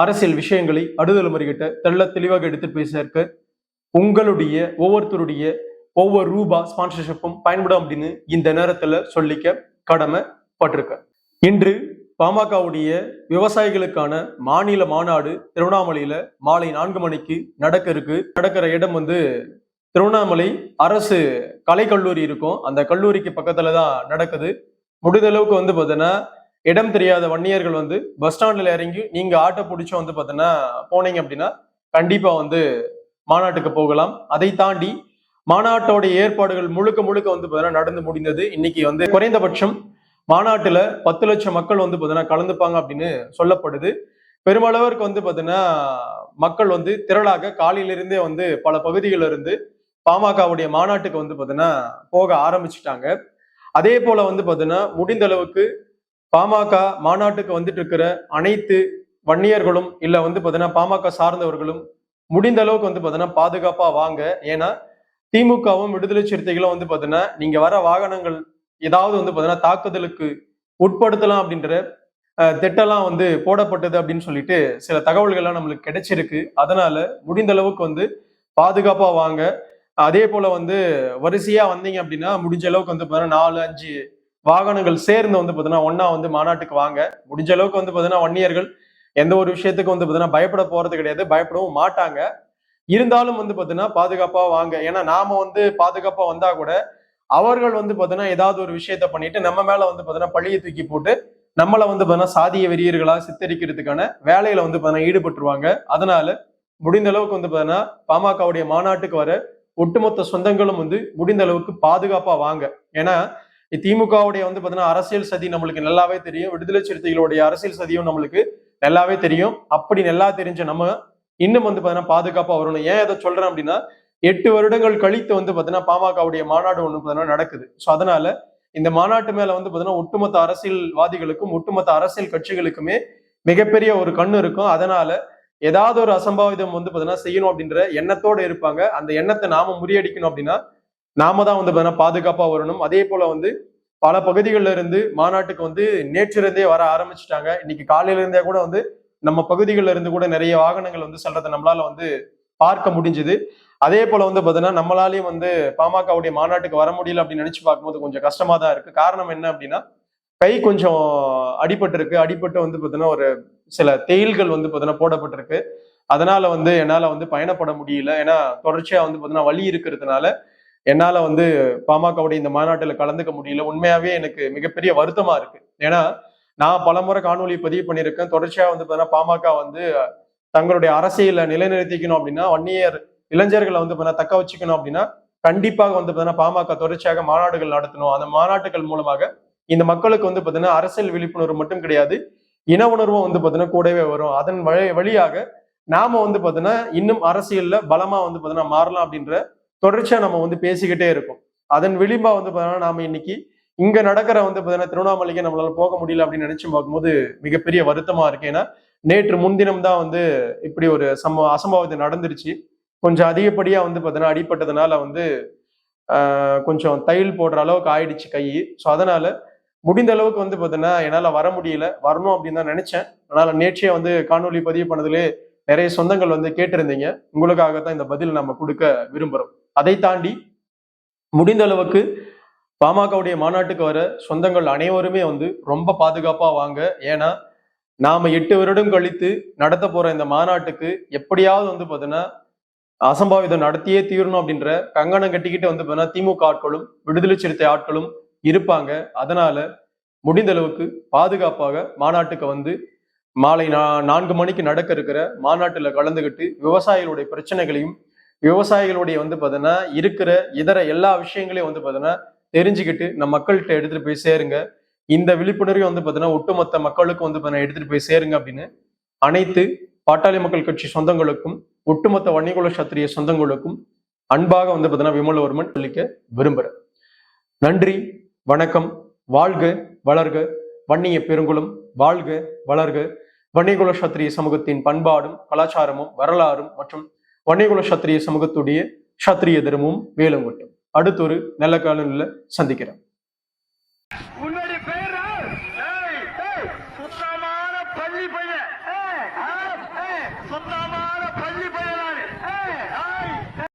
அரசியல் விஷயங்களை அடுதலைமுறைகிட்ட தெள்ள தெளிவாக எடுத்து போய் சேர்க்க உங்களுடைய ஒவ்வொருத்தருடைய ஒவ்வொரு ரூபா ஸ்பான்சர்ஷிப்பும் பயன்படும் அப்படின்னு இந்த நேரத்துல சொல்லிக்க கடமைப்பட்டிருக்க. இன்று பாமகவுடைய விவசாயிகளுக்கான மாநில மாநாடு திருவண்ணாமலையில மாலை நான்கு மணிக்கு நடக்க இருக்கு. நடக்கிற இடம் வந்து திருவண்ணாமலை அரசு கலைக்கல்லூரி இருக்கும். அந்த கல்லூரிக்கு பக்கத்துல தான் நடக்குது. முடிந்த அளவுக்கு வந்து பார்த்தீங்கன்னா இடம் தெரியாத வன்னியர்கள் வந்து பஸ் ஸ்டாண்டில் இறங்கி நீங்கள் ஆட்டோ பிடிச்சி வந்து பார்த்தீங்கன்னா போனீங்க அப்படின்னா கண்டிப்பாக வந்து மாநாட்டுக்கு போகலாம். அதை தாண்டி மாநாட்டோட ஏற்பாடுகள் முழுக்க முழுக்க வந்து பார்த்தீங்கன்னா நடந்து முடிந்தது. இன்னைக்கு வந்து குறைந்தபட்சம் மாநாட்டில் பத்து லட்சம் மக்கள் வந்து பார்த்தீங்கன்னா கலந்துப்பாங்க அப்படின்னு சொல்லப்படுது. பெருமளவிற்கு வந்து பார்த்தீங்கன்னா மக்கள் வந்து திரளாக காலையிலிருந்தே வந்து பல பகுதிகளில் இருந்து பாமகவுடைய மாநாட்டுக்கு வந்து பார்த்தீங்கன்னா போக ஆரம்பிச்சிட்டாங்க. அதே போல வந்து பார்த்தீங்கன்னா முடிந்த அளவுக்கு பாமக மாநாட்டுக்கு வந்துட்டு இருக்கிற அனைத்து வன்னியர்களும் இல்ல வந்து பார்த்தீங்கன்னா பாமக சார்ந்தவர்களும் முடிந்த அளவுக்கு வந்து பார்த்தீங்கன்னா பாதுகாப்பா வாங்க. ஏன்னா திமுகவும் விடுதலை சிறுத்தைகளும் வந்து பார்த்தீங்கன்னா நீங்க வர வாகனங்கள் ஏதாவது வந்து பார்த்தீங்கன்னா தாக்குதலுக்கு உட்படுத்தலாம் அப்படின்ற திட்டம்லாம் வந்து போடப்பட்டது அப்படின்னு சொல்லிட்டு சில தகவல்கள்லாம் நம்மளுக்கு கிடைச்சிருக்கு. அதனால முடிந்த அளவுக்கு வந்து பாதுகாப்பா வாங்க. அதே போல வந்து வரிசையா வந்தீங்க அப்படின்னா முடிஞ்ச அளவுக்கு வந்து பார்த்தீங்கன்னா நாலு அஞ்சு வாகனங்கள் சேர்ந்து வந்து பார்த்தீங்கன்னா ஒன்றா வந்து மாநாட்டுக்கு வாங்க. முடிஞ்ச அளவுக்கு வந்து பார்த்தீங்கன்னா வன்னியர்கள் எந்த ஒரு விஷயத்துக்கும் வந்து பார்த்தீங்கன்னா பயப்பட போறது கிடையாது. பயப்படவும் மாட்டாங்க. இருந்தாலும் வந்து பார்த்தீங்கன்னா பாதுகாப்பா வாங்க. ஏன்னா நாம வந்து பாதுகாப்பா வந்தா கூட அவர்கள் வந்து பார்த்தீங்கன்னா ஏதாவது ஒரு விஷயத்த பண்ணிட்டு நம்ம மேல வந்து பார்த்தீங்கன்னா பழியை தூக்கி போட்டு நம்மளை வந்து பார்த்தீங்கன்னா சாதிய வெறியர்களா சித்தரிக்கிறதுக்கான வேலையில வந்து பார்த்தீங்கன்னா ஈடுபட்டுருவாங்க. அதனால முடிந்த அளவுக்கு வந்து பார்த்தீங்கன்னா பாமகவுடைய மாநாட்டுக்கு வர ஒட்டுமொத்த சொந்தங்களும் வந்து முடிந்த அளவுக்கு பாதுகாப்பா வாங்க. ஏன்னா திமுகவுடைய வந்து பாத்தீங்கன்னா அரசியல் சதி நம்மளுக்கு நல்லாவே தெரியும். விடுதலை சிறுத்தைகளுடைய அரசியல் சதியும் நம்மளுக்கு நல்லாவே தெரியும். அப்படி நல்லா தெரிஞ்ச நம்ம இன்னும் வந்து பாத்தீங்கன்னா பாதுகாப்பா வரணும். ஏன் இதை சொல்றேன் அப்படின்னா எட்டு வருடங்கள் கழித்து வந்து பாத்தீங்கன்னா பாமகவுடைய மாநாடு ஒன்று பார்த்தீங்கன்னா நடக்குது. ஸோ அதனால இந்த மாநாட்டு மேல வந்து பாத்தீங்கன்னா ஒட்டுமொத்த அரசியல்வாதிகளுக்கும் ஒட்டுமொத்த அரசியல் கட்சிகளுக்குமே மிகப்பெரிய ஒரு கண்ணு இருக்கும். அதனால ஏதாவது ஒரு அசம்பாவிதம் வந்து பாத்தீங்கன்னா செய்யணும் அப்படின்ற எண்ணத்தோட இருப்பாங்க. அந்த எண்ணத்தை நாம முறியடிக்கணும் அப்படின்னா நாம தான் வந்து பார்த்தீங்கன்னா பாதுகாப்பா வரணும். அதே போல வந்து பல பகுதிகளில் இருந்து மாநாட்டுக்கு வந்து நேற்றிருந்தே வர ஆரம்பிச்சிட்டாங்க. இன்னைக்கு காலையில இருந்தே கூட வந்து நம்ம பகுதிகளில் இருந்து கூட நிறைய வாகனங்கள் வந்து செல்றதை நம்மளால வந்து பார்க்க முடிஞ்சுது. அதே போல வந்து பாத்தீங்கன்னா நம்மளாலேயும் வந்து பாமகவுடைய மாநாட்டுக்கு வர முடியல அப்படின்னு நினைச்சு பார்க்கும்போது கொஞ்சம் கஷ்டமா தான் இருக்கு. காரணம் என்ன அப்படின்னா கை கொஞ்சம் அடிபட்டு இருக்கு அடிபட்டு வந்து பாத்தீங்கன்னா ஒரு சில தேயில்கள் வந்து பாத்தீங்கன்னா போடப்பட்டிருக்கு. அதனால வந்து என்னால வந்து பயணப்பட முடியல. ஏன்னா தொடர்ச்சியா வந்து பாத்தீங்கன்னா வலி இருக்கிறதுனால என்னால் வந்து பாமகவுடைய இந்த மாநாட்டில் கலந்துக்க முடியல. உண்மையாகவே எனக்கு மிகப்பெரிய வருத்தமாக இருக்கு. ஏன்னா நான் பலமுறை காணொலி பதிவு பண்ணியிருக்கேன். தொடர்ச்சியாக வந்து பார்த்தீங்கன்னா பாமக வந்து தங்களுடைய அரசியலை நிலைநிறுத்திக்கணும் அப்படின்னா வன்னியர் இளைஞர்களை வந்து பாத்தீங்கன்னா தக்க வச்சுக்கணும் அப்படின்னா கண்டிப்பாக வந்து பார்த்தீங்கன்னா பாமக தொடர்ச்சியாக மாநாடுகள் நடத்தணும். அந்த மாநாட்டுகள் மூலமாக இந்த மக்களுக்கு வந்து பார்த்தீங்கன்னா அரசியல் விழிப்புணர்வு மட்டும் கிடையாது இன உணர்வும் வந்து பார்த்தீங்கன்னா கூடவே வரும். அதன் வழி வழியாக நாம வந்து பார்த்தீங்கன்னா இன்னும் அரசியல்ல பலமா வந்து பார்த்தீங்கன்னா மாறலாம் அப்படின்ற தொடர்ச்சியா நம்ம வந்து பேசிக்கிட்டே இருக்கோம். அதன் விளிம்பா வந்து பாத்தீங்கன்னா நாம இன்னைக்கு இங்க நடக்கிற வந்து பாத்தீங்கன்னா திருவண்ணாமலைக்கு நம்மளால போக முடியல அப்படின்னு நினைச்சு பார்க்கும்போது மிகப்பெரிய வருத்தமா இருக்கு. ஏன்னா நேற்று முன்தினம் தான் வந்து இப்படி ஒரு சம்பவம் அசம்பாவிதம் நடந்துருச்சு. கொஞ்சம் அதிகப்படியா வந்து பாத்தீங்கன்னா அடிபட்டதுனால வந்து ஆஹ், கொஞ்சம் தையல் போடுற அளவுக்கு ஆயிடுச்சு கை. ஸோ அதனால முடிந்த அளவுக்கு வந்து பாத்தீங்கன்னா என்னால வர முடியல. வரணும் அப்படின்னு தான் நினைச்சேன். அதனால நேற்றே வந்து காணொலி பதிவு பண்ணதுலே நிறைய சொந்தங்கள் வந்து கேட்டிருந்தீங்க. உங்களுக்காகத்தான் இந்த பதில் நம்ம கொடுக்க விரும்புகிறோம் அதை தாண்டி முடிந்த அளவுக்கு பாமகவுடைய மாநாட்டுக்கு வர சொந்தங்கள் அனைவருமே வந்து ரொம்ப பாதுகாப்பா வாங்க. ஏன்னா நாம எட்டு வருடம் கழித்து நடத்த போற இந்த மாநாட்டுக்கு எப்படியாவது வந்து பார்த்தீங்கன்னா அசம்பாவிதம் நடத்தியே தீரணும் அப்படின்ற கங்கணம் கட்டிக்கிட்டு வந்து பார்த்தீங்கன்னா திமுக ஆட்களும் விடுதலை சிறுத்தை ஆட்களும் இருப்பாங்க. அதனால முடிந்த அளவுக்கு பாதுகாப்பாக மாநாட்டுக்கு வந்து மாலை நா நான்கு மணிக்கு நடக்க இருக்கிற மாநாட்டுல கலந்துகிட்டு விவசாயிகளுடைய பிரச்சனைகளையும் விவசாயிகளுடைய வந்து பார்த்தீங்கன்னா இருக்கிற இதர எல்லா விஷயங்களையும் வந்து பார்த்தீங்கன்னா தெரிஞ்சுக்கிட்டு நம்ம மக்கள்கிட்ட எடுத்துட்டு போய் சேருங்க. இந்த விழிப்புணர்வை வந்து பார்த்தீங்கன்னா ஒட்டுமொத்த மக்களுக்கும் வந்து பார்த்தீங்கன்னா எடுத்துட்டு போய் சேருங்க அப்படின்னு அனைத்து பாட்டாளி மக்கள் கட்சி சொந்தங்களுக்கும் ஒட்டுமொத்த வன்னிகுல சத்திரிய சொந்தங்களுக்கும் அன்பாக வந்து பார்த்தீங்கன்னா விமலவர்மன் சொல்லிக்க விரும்புகிறேன் நன்றி வணக்கம் வாழ்க வளர்க வன்னிய பெருங்குளம் வாழ்க வளர்க. வன்னிகுல சத்திரிய சமூகத்தின் பண்பாடும் கலாச்சாரமும் வரலாறும் மற்றும் வன்னியகுல சத்திரிய சமூகத்துடைய சத்திரிய தர்மமும் வேலங்கொட்டும். அடுத்த ஒரு நல்ல காலநிலை சந்திக்கிறேன். முன்னாடி பேர்! பள்ளி பையன்.